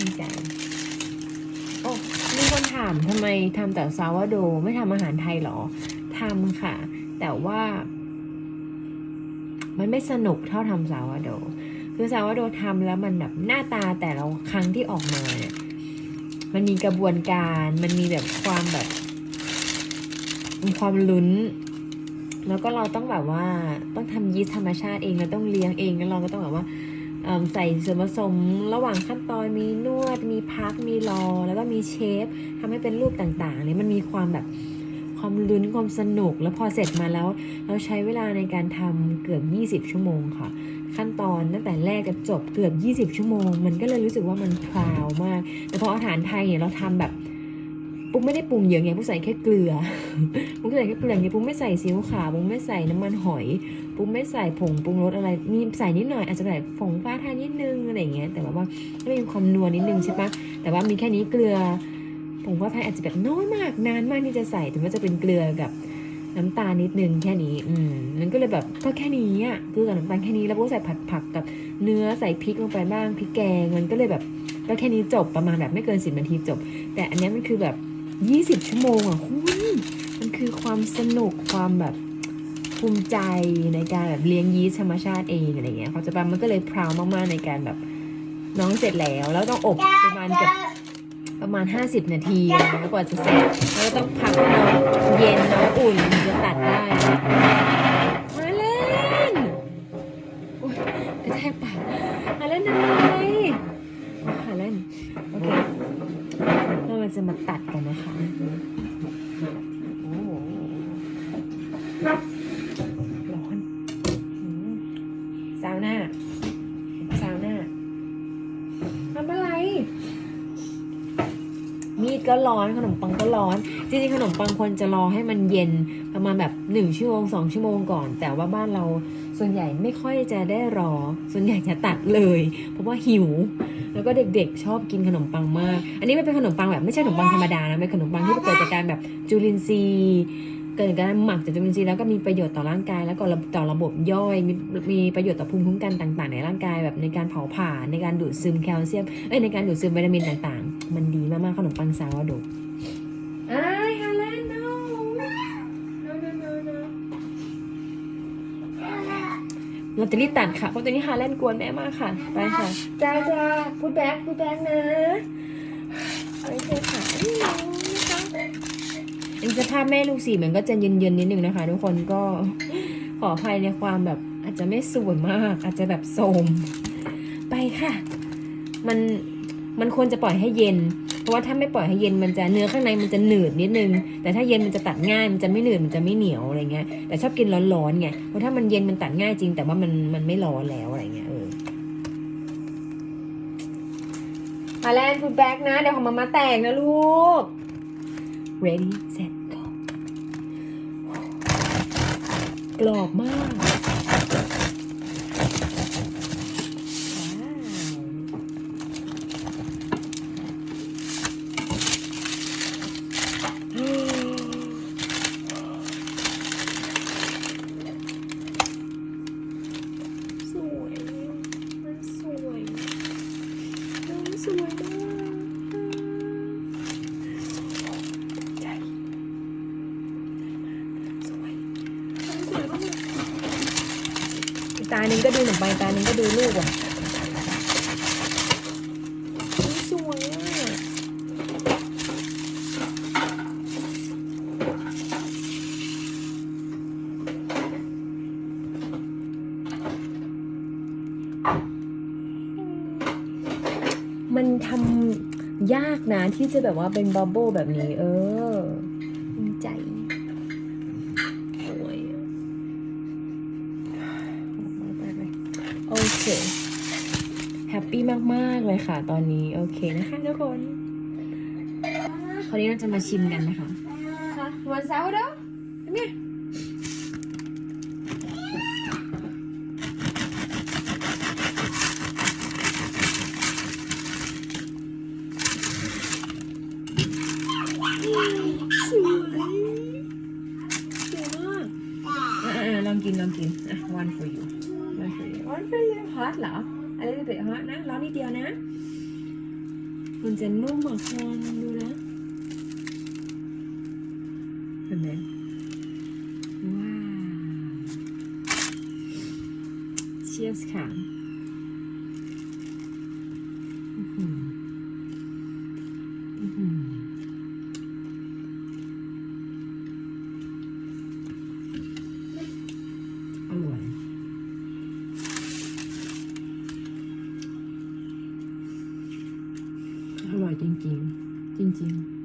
ภูมิใจโอ้มีคนถามทำไมทำแต่ซาวาโดไม่ทำอาหารไทยหรอทำค่ะ แต่ว่า มันไม่สนุกเท่าทำซาวาโดคือซาวาโดทำแล้วมันแบบหน้าตาแต่ละครั้งที่ออกมาเนี่ยมันมีกระบวนการ มันมีแบบความแบบ มีความลุ้น แล้วก็เราต้องแบบว่าต้องทำยีสต์ธรรมชาติเอง เราต้องเลี้ยงเอง แล้วเราก็ต้องแบบว่า ใส่ส่วนผสมระหว่างขั้นตอนมีนวด มีพัก มีรอ แล้วก็มีเชฟทำให้เป็นรูปต่างๆเนี่ยมันมีความแบบความลุ้นความสนุก แล้วพอเสร็จมาแล้ว เราใช้เวลาในการทำเกือบ 20 ชั่วโมงค่ะ ขั้นตอนตั้งแต่แรกจนจบเกือบ 20 ชั่วโมง มันก็เลยรู้สึกว่ามันพราวมาก แต่พออาหารไทยเนี่ยเราทำแบบ ปุ๊กไม่ได้ปรุงเยอะไงปุ๊กใส่แค่เกลือปุ๊กใส่แค่เกลือไงปุ๊กไม่ใส่ซีอิ๊วขาวปุ๊กไม่ใส่น้ำมันหอยปุ๊กไม่ใส่ผงปรุงรสอะไร มีใส่นิดหน่อยอาจจะใส่ผงฟ้าทานนิดนึงอะไรอย่างเงี้ยแต่แบบว่าไม่มีความนัวนิดนึงใช่ปะแต่ว่ามีแค่นี้เกลือผงฟ้าไทยอาจจะแบบน้อยมากนานมากที่จะใส่ถึงว่าจะเป็นเกลือกับน้ำตาลนิดนึงแค่นี้ อืมมันก็เลยแบบก็แค่นี้อะเกลือกับน้ำตาลแค่นี้แล้วปุ๊กใส่ผัดผักกับเนื้อใส่พริกลงไปบ้างพริกแกงมันก็เลยแบบก็แค่นี้จบประมาณแบบไม่เกินสิบนาทีจบ แต่อันนี้มันคือแบบ ยี่สิบชั่วโมงอะคุณมันคือความสนุกความแบบภูมิใจในการแบบเลี้ยงยีสต์ธรรมชาติเองอะไรเงี้ยเขาจะแบบมันก็เลยพราวมากๆในการแบบน้องเสร็จแล้ว แล้วต้องอบประมาณเกับประมาณ 50 นาทีนะกว่าจะเสร็จแล้วก็ต้องพักให้น้องเย็นน้อง จะมาตัดกันนะคะโอ้โหร้อนอืมซาวหน่าซาวหน่าทำอะไร มีดก็ร้อนขนมปังก็ร้อน จริงๆขนมปังควรจะรอให้มันเย็นประมาณแบบหนึ่งชั่วโมงสองชั่วโมงก่อน แต่ว่าบ้านเราส่วนใหญ่ไม่ค่อยจะได้รอ ส่วนใหญ่จะตัดเลย เพราะว่าหิว แล้วก็เด็กๆชอบกินขนมปังมาก อันนี้ไม่เป็นขนมปังแบบไม่ใช่ขนมปังธรรมดานะเป็นขนมปังที่เกิดจากการแบบจุลินทรีย์เกิดจากการหมักจากจุลินทรีย์แล้วก็มีประโยชน์ต่อร่างกาย แล้วก็ต่อระบบย่อยมีมีประโยชน์ต่อภูมิคุ้มกันต่าง ๆ ในร่างกายแบบในการเผาผลาญในการดูดซึมแคลเซียมเอ้ยในการดูดซึมวิตามินต่างๆ มันดีมากๆขนมปังซาวาโดอ่า เราจะรีบตัดค่ะเพราะตอนนี้ฮาเลนกวนแม่มากค่ะ ไปค่ะจ้าจ้าพูดแบ็กพูดแบ็กนะโอเคค่ะนี่น้องนะคะอันนี้สภาพแม่ลูกสี่มันก็จะเย็นๆนิดนึงนะคะ ทุกคนก็ขออภัยในความแบบอาจจะไม่สวยมาก อาจจะแบบโทรมไปค่ะ มันมันควรจะปล่อยให้เย็น เพราะว่าถ้าไม่ปล่อยให้เย็นมันจะเนื้อข้างในมันจะหนืดนิดนึง แต่ถ้าเย็นมันจะตัดง่ายมันจะไม่หนืดมันจะไม่เหนียวอะไรเงี้ยแต่ชอบกินร้อนๆไงเพราะถ้ามันเย็นมันตัดง่ายจริง แต่ว่ามันมันไม่ร้อนแล้วอะไรเงี้ยเออมาแลนฟูดแบ็กนะ เดี๋ยวของมามาแต่งนะลูก ready set go กรอบมากาหนึ่งก็ดูหนุ่มไปตาหนึ่งก็ดูลูกว่ะสวยอะมันทำยากนะที่จะแบบว่าเป็นบับเบิ้ลแบบนี้ เออ เคแฮปปี้มาก ๆ เลยค่ะตอนนี้ โอเคนะคะทุกคนคราวนี้เราจะมาชิมกันนะคะค่ะวันเสาร์เด้อเนี่ยสวยสวยมากเออลองกินลองกินอะ one for you one for you one for you hot เหรอ a little bit hot นะร้อนนิดเดียวนะ มันจะนุ่มอะคนดูนะเห็นไหมว้าวเชียสค่ะ จริง ๆ จริง ๆ